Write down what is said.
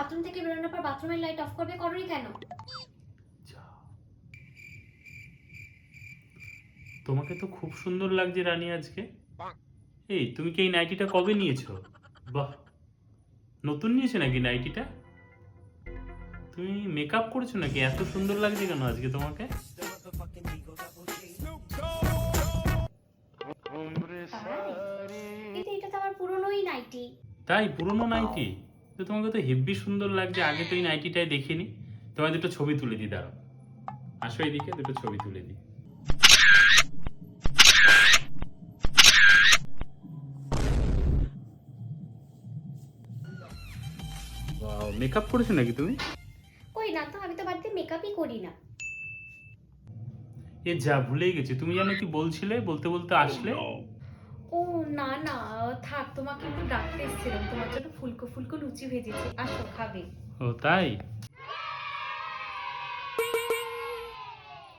Bathroom থেকে বেরোনোর পর বাথরুমের লাইট অফ করবে করোনি কেন? তোমাকে তো খুব সুন্দর লাগছে রানী আজকে। এই তুমি কি এই নাইটিটা কবে নিয়েছো? বাহ। নতুন নিয়েছো নাকি নাইটিটা তুমি মেকআপ করেছ নাকি? এত সুন্দর লাগছে কেন আজকে তোমাকে? এটা তো আমার পুরনোই নাইটি তাই পুরনো নাইটি তো তোমাকে তো হেব্বি সুন্দর লাগছে আগে তো এই নাইটিটাই দেখিনি। তোমায় দুটো ছবি তুলে দিই দাঁড়াও। আসো এইদিকে দুটো ছবি তুলে দিই। মেকআপ করেছ নাকি তুমি? কই না তো আমি তো বাড়িতে মেকআপই করি না। এ যা ভুলেই গেছি। তুমি জানো কি বলছিলে বলতে বলতে আসলে? ও, না না, থাক, তোমাকে একটু ডাকতে এসেছিলাম। তোমার জন্য ফুলকো ফুলকো লুচি ভেজেছি। আসো, খাবে। ও, তাই?